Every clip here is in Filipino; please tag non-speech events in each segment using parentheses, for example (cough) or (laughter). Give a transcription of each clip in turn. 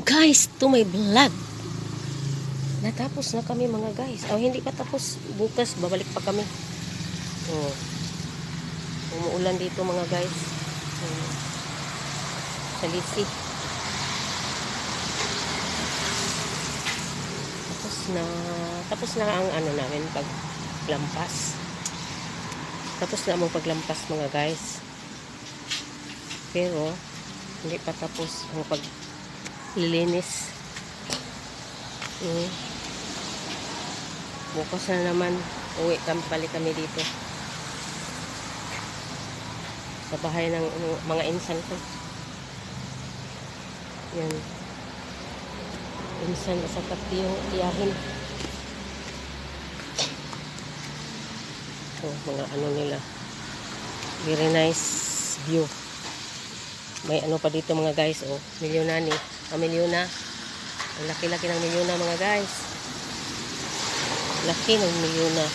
Welcome guys to my vlog. Natapos na kami mga guys. Oh, hindi pa tapos. Bukas babalik pa kami. Oh. Umuulan dito mga guys. Oh. Sa Lisi. Tapos na tapos na ang ano namin paglampas. Tapos na ang paglampas mga guys. Pero hindi pa tapos ang paglilinis. Mm. Bukas na naman, uwi kami, balik kami dito. Sa bahay ng mga insan ko. Yan. Insan sa yung iyahin. So, mga ano nila. Very nice view. May ano pa dito mga guys, oh. Milyonani. Ah, milyona. Ang laki-laki ng milyona mga guys. Laki ng milyona.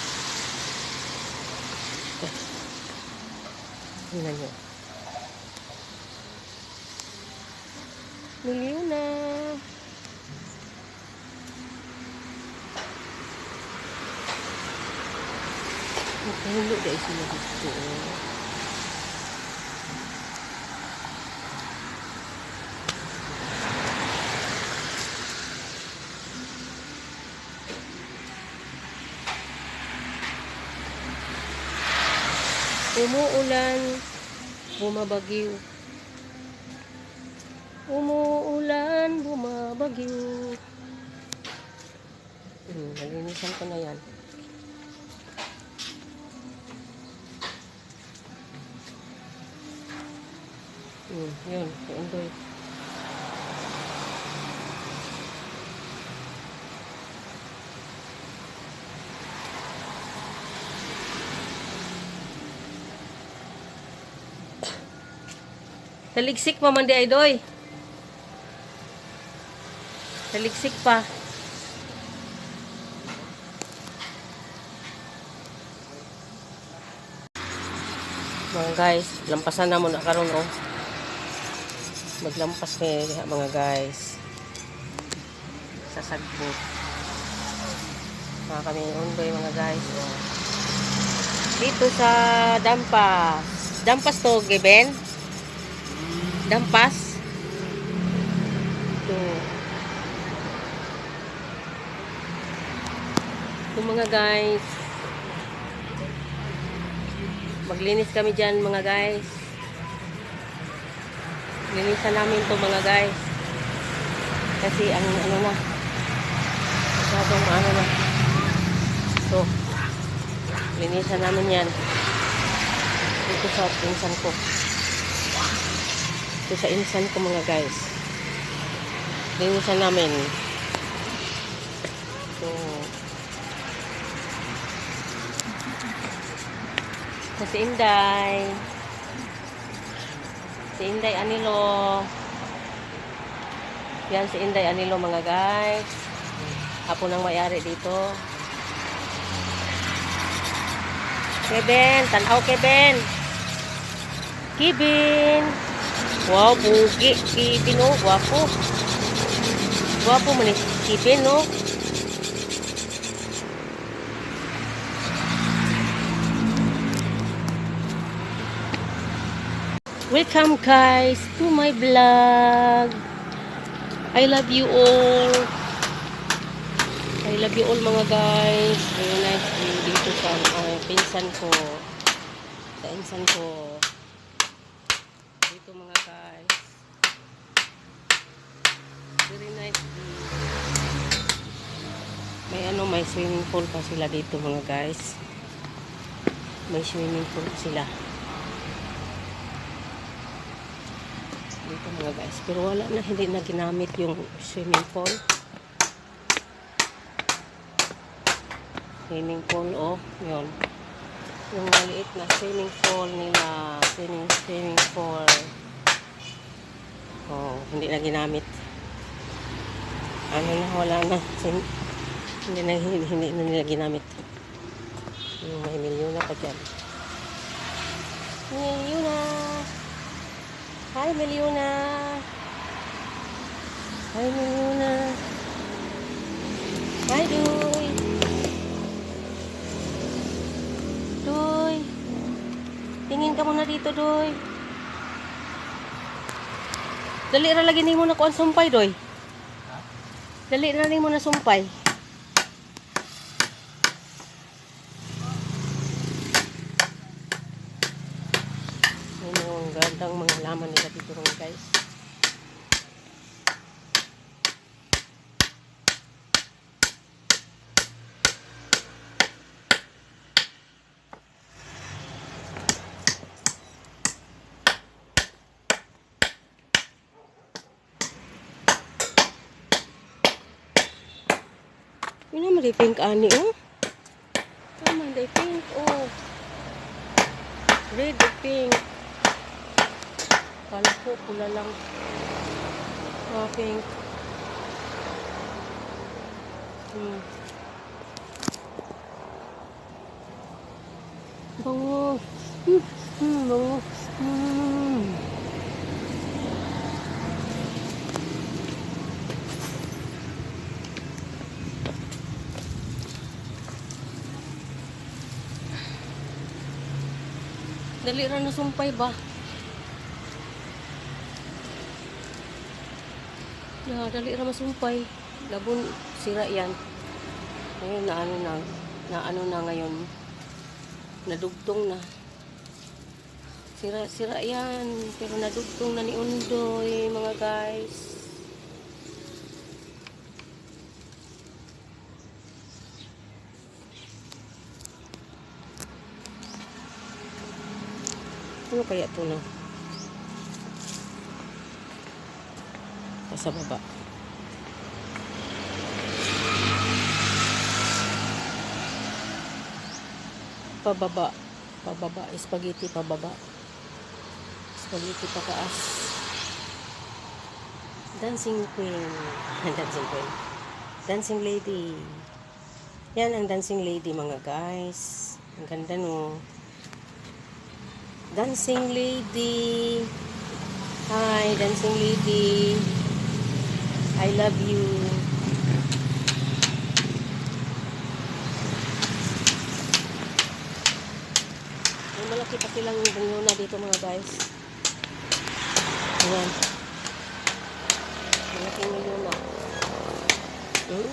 Ito. Tingnan nyo. Milyona. Mahilo guys sila dito. Umuulan, bumabagyo. Umuulan, bumabagyo. Hmm, nalinisan ko na yan. Hmm, yun, enjoy. Taligsik pa man di ay doy. Taligsik pa. Mga guys, lampasan na muna karon oh. Maglampas kay mga guys. Sa sagbot. Mga kami undoy mga guys. Oh. Dito sa Dampas. Dampas to, Giben? Dampas. Ito. Ito mga guys. Maglinis kami dyan mga guys. Linisan namin to mga guys. Kasi ang ano na. Masyadong ano na. So. Linisan namin yan. Dito sa pinsan ko. Ito sa insan ko mga guys. Linisan namin. So, ito si Inday. Si Inday Anilo. Yan si Inday Anilo mga guys. Apo nang mayari dito. Kevin, tanaw Kevin. Kevin. Wow, pugi. Kevin, oh. Guwapo. Guwapo man Kevin, no? Welcome guys to my vlog. I love you all. I love you all mga guys. Very nice view dito sa uh, pinsan ko. Sa insan ko. Dito mga guys. Very nice. May ano, may swimming pool pa sila dito mga guys. May swimming pool sila. Dito mga guys. Pero wala na, hindi na ginamit yung swimming pool. Swimming pool, oh, yun. Yung maliit na swimming pool nila. Swimming, swimming pool. Oh, hindi na ginamit. Ano na, wala na. Hindi na, hindi, hindi na nila ginamit. Yung may milyon na pa dyan. Milyon na! Hi, Meliona! Hi, Muna. Hi, Doy. Doy. Tingin ka muna dito, Doy. Dali ra lagi ni mo na kuan sumpay, Doy. Dali ra ni mo na sumpay. Yun yung gandang mga laman nila dito guys. Yun naman, day pink ani, oh. Tama, day pink, oh. Red, day pink. Kala ko, pula lang. Ah, pink. Hmm. Bango. Hmm, hmm, bango. Hmm. Dali ra na sumpay ba? Na, dali ra masumpay. Labon, sira yan. Ngayon na ano na, na ano na ngayon. Nadugtong na. Sira, sira yan. Pero nadugtong na ni Undoy, mga guys. Ano kaya ito na? Sa baba. Pababa. Pababa. Spaghetti pababa. Spaghetti pataas. Dancing queen. (laughs) dancing queen. Dancing lady. Yan ang dancing lady mga guys. Ang ganda no. Dancing lady. Hi, dancing lady. I love you. May malaki pa silang bunguna dito mga guys. Ayan. Malaking milyona. Hmm?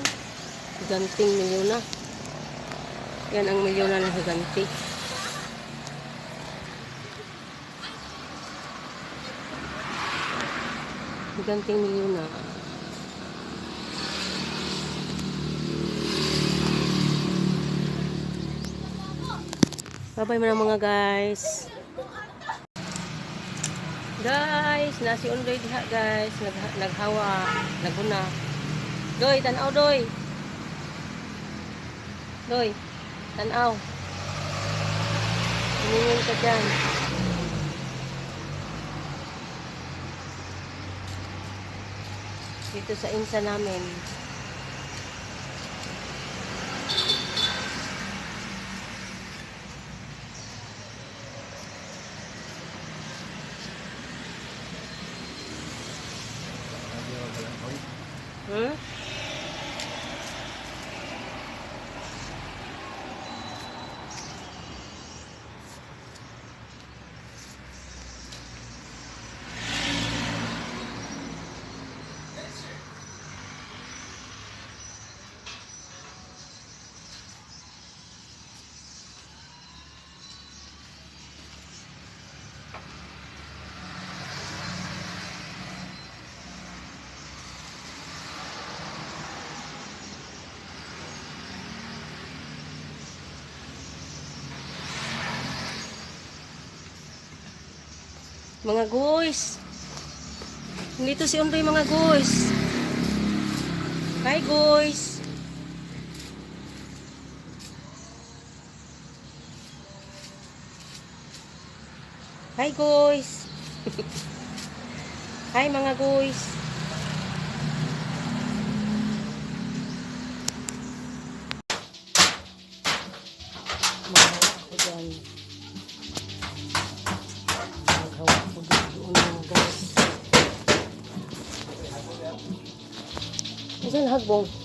Higanting milyona. Yan ang milyona ng higanti. Higanting milyona. Bye-bye mga mga guys. Guys, nasi undoy diha guys. Nag naghawa, naguna. Doy, tanaw doy. Doy, tanaw. Hiningin ka dyan. Dito sa insa namin. Hmm? Mga guys. Nandito si Undoy mga guys. Hi guys. Hi guys. (laughs) Hi mga guys. Mas ele.